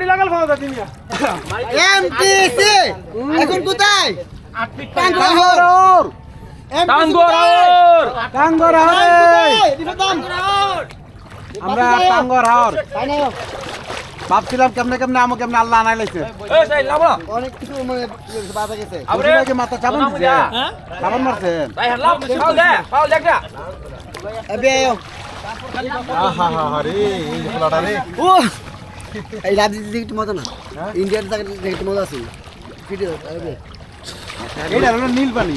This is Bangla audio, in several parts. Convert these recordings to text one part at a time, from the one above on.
মাটি লাগাল এমটিসি এখন কোথায়? টাঙ্গুয়ার টাঙ্গর টাঙ্গর আমরা টাঙ্গর হাওর। ভাবছিলাম কেমনে কেমনে আমো কেমনে আল্লাহ আনাই লাইছে। অনেক কিছু মানে বাধা গেছে। আবরে কি মাথা চাবান দিছে হ্যাঁ চাবান মারছেন হাল্লা পাও দে পাও দেখা এবে আয়ো। আহা হা হা রে এই পোলাটা রে। ও এই রাজনীতি দেখতে মজা না। ইন্ডিয়ার দেখতে আছে। এইটা হলো নীল পানি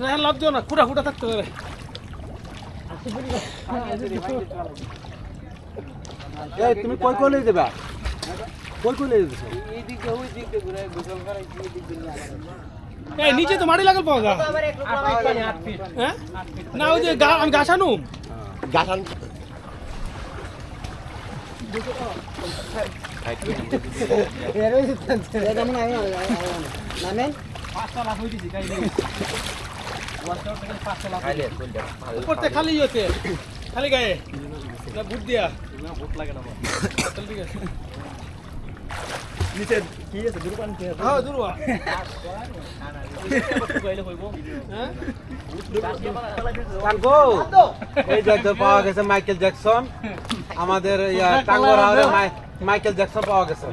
হ্যাঁ লাভ দিও না কুড়া কুড়া থাকতে পারে এই তুমি কই কই লই যাবা? কই কই লই যাচ্ছ এই নিচে তো মাটি লাগাল পাওয়া যায়। হ্যাঁ? না ওই যে গা আমি গাছানু গাছান কেমন আয় নামেন উপরতে খালি হচ্ছে খালি গায়ে না বুট দিয়া চল ঠিক আছে হ্যাঁ? দুর্বা হ্যাঁ কানকো এই যে পাওয়া গেছে মাইকেল জ্যাকসন আমাদের ইয়া টাঙ্গর হাওরে মাই- মাইকেল জ্যাকসন পাওয়া গেছে।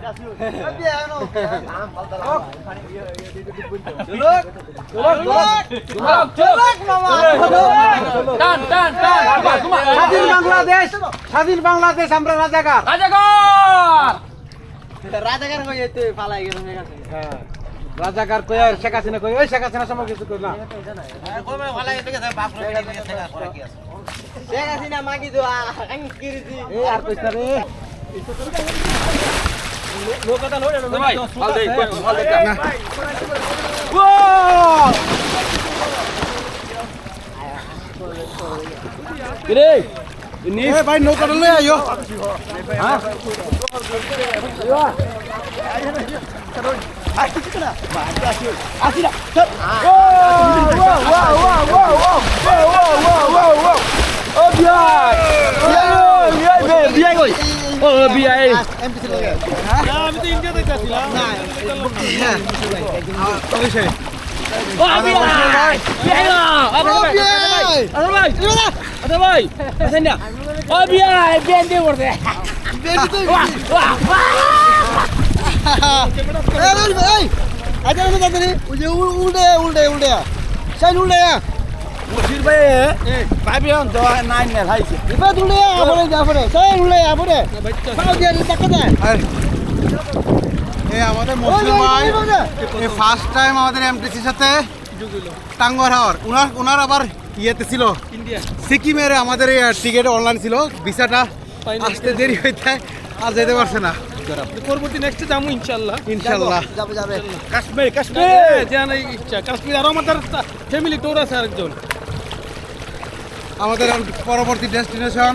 টান টান টান স্বাধীন বাংলাদেশ স্বাধীন বাংলাদেশ আমরা রাজাকার। রাজাগর রাজাকার হইতে পালাই গেল হ্যাঁ। রাজাকার কই আর শেখ হাসিনা কই? ওই শেখ হাসিনা সময় কিছু কই না শেখ হাসিনা মাগি দো আং কিরিজি এই আর কইছ না রে। ভাই ভালো দে ভালো দে কিরে? এ ভাই নৌকা লই আইও না আমি তো ইন্ডিয়াতে যাচ্ছিলাম ও বিআই বিআই না আরে ভাই আরে ভাই আরে ভাই আছেন না। ও বিআই বিআই দিয়ে পড়ছে। বাহ বাহ এই আজ আমি তাড়াতাড়ি ওই যে উল- উল্টে উল্টে উল্টে। সাইড উল্টে। মুশির ভাই ভাবি হন তো নাই না ভাইছে। এবার উল্টে আপরে আপরে সাইড উল্টে আপরে পাও দিয়ে টাকা দেয়। এই আমাদের মুশির ভাই এই ফার্স্ট টাইম আমাদের এমটিসির সাথে টাঙ্গর হাওর উনার উনার আবার ইয়েতে ছিল? ইন্ডিয়া। সিকিমের আমাদের টিকিট অনলাইন ছিল। ভিসাটা আসতে দেরি হইতে আর যেতে পারছে না। পরবর্তী নেক্সটে যাব ইনশাল্লাহ ইনশাল্লাহ যাবে। যাবে কাশ্মীর কাশ্মীর। জানা ইচ্ছা। কাশ্মীর আরও আমাদের ফ্যামিলি ট্যুর আছে আরেকজন। আমাদের পরবর্তী ডেস্টিনেশন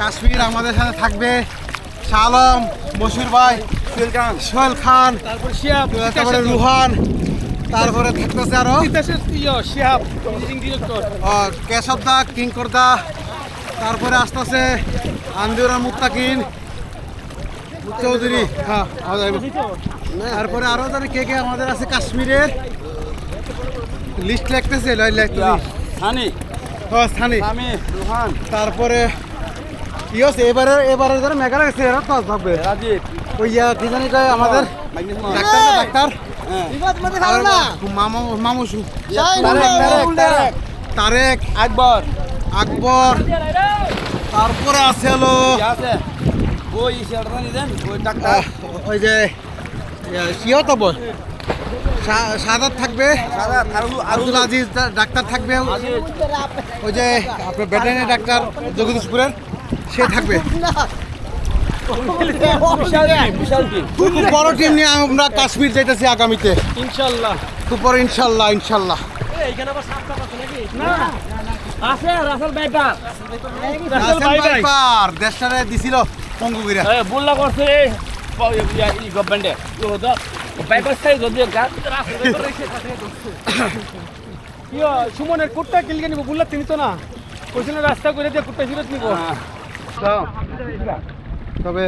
কাশ্মীর আমাদের সাথে থাকবে শালম মশুর ভাই সোহেল খান। সোহেল খান তারপর শিয়াব তারপরে রুহান। তারপরে থাকতেছে আরও? ইয়ে কেশব দা কিঙ্কর দা তারপরে আসতেছে আন্দিউরা মুক্তাকিন চৌধুরী। হ্যাঁ তারপরে আরও জানি কে কে আমাদের আছে কাশ্মীরের। লিস্ট লিখতেছে হানি স্থানে আমি রোহান। তারপরে কি হচ্ছে এবারে এবারে যারা মেঘারা গেছে এরা তো থাকবে রাজীব। ওই ইয়া, কি জানি কয় আমাদের ডাক্তার ডাক্তার? এবার তোমাদের ভালো না। মামা মামুসু সাইড তারেক, আকবর। আকবর। তারপরে আছে হলো আছে? ওই ওই ডাক্তার? ওই যে সিও তো বল। সাদাত থাকবে। আব্দুল আজিজ ডাক্তার থাকবে। ওই যে আপনার ভেটেরিনারি ডাক্তার জগদীশপুরের সে থাকবে বিশাল টিম বিশাল টিম খুব বড় টিম নিয়ে আমরা কাশ্মীর যাইতেছি আগামীতে। ইনশাল্লাহ। খুব বড় ইনশাল্লাহ ইনশাল্লাহ। দেশটারে দিছিল বুল্লা করছে গভর্নমেন্টে সুমনের কোটটা কিলকে নিব বললা তিনি তো না কইছিল রাস্তা করে দিয়ে কোটটা ফিরত নিব। তবে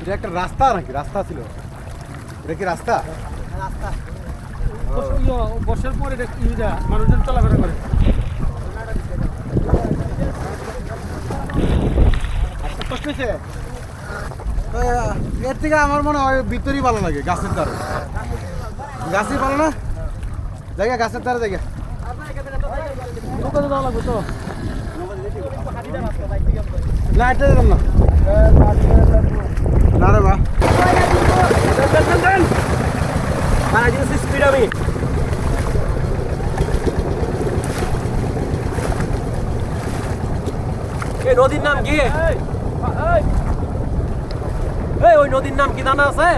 এটা একটা রাস্তা নাকি? রাস্তা ছিল। এটা কি রাস্তা? বর্ষার পরে ইয়েটা মানুষজন চলাফেরা করে। তো, এর থেকে আমার মনে হয় ভিতরই ভালো লাগে গাছের দ্বারে। গাছই ভালো না? জায়গা গাছের দ্বারা জায়গা। না এটা না? এই নদীর নাম কি? এই, ওই নদীর নাম কি জানা আছে?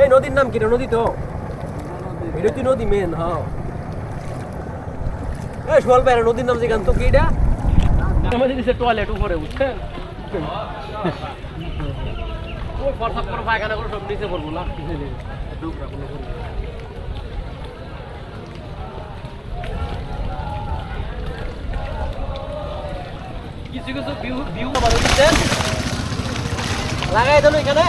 এই নদীর নাম কি রে? নদী তো। এটা তুই নদী মেন হ্যাঁ। এই সোয়াল নদীর নাম যেখান তো কি এটা? আমাদের দিছে টয়লেট উপরে বুঝছেন ওই ফরসাপ করে পায়খানা করে সব নিচে পড়ব নেই ডুকরা কোনো না। কিছু কিছু ভিউ ভিউ আমাদের দিচ্ছেন লাগাই দেন এখানে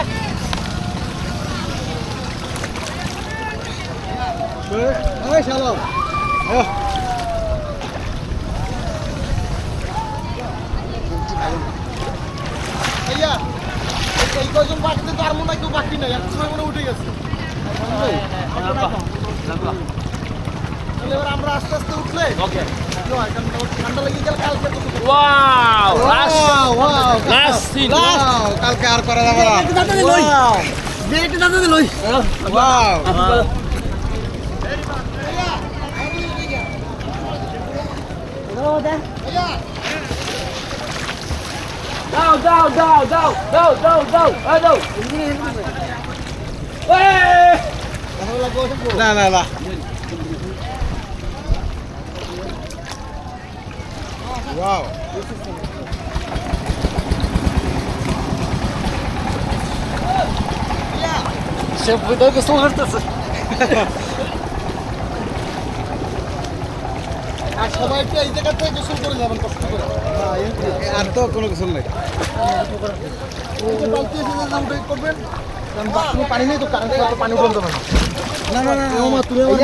ওই শালো ভাইয়া এই কয়জন বাকিতে তো আর মনে হয় কেউ বাকি নাই এক সময় মনে উঠে গেছে তাহলে এবার আমরা আস্তে আস্তে উঠলে ওকে কি হয়? কারণ ওর ঠান্ডা লেগে গেলে কালকে তো wow Wow, wow, last scene wow, কালকে আর করা যাবে না Wow! বেরিয়ে দাদা দিলই Wow. দাও দাও দাও দাও দাও দাও দাও এই দাও এই না না না Wow. সে ভিতরে গোসল করতেছে আর সবাই কি এই জায়গা থেকে গোসল করে যাবেন কষ্ট করে আর তো কোনো কিছু নেই এই এসে করবেন কারণ বাথরুমে পানি নেই তো কারেন্ট পানি বন্ধ না না না না তুমি আমার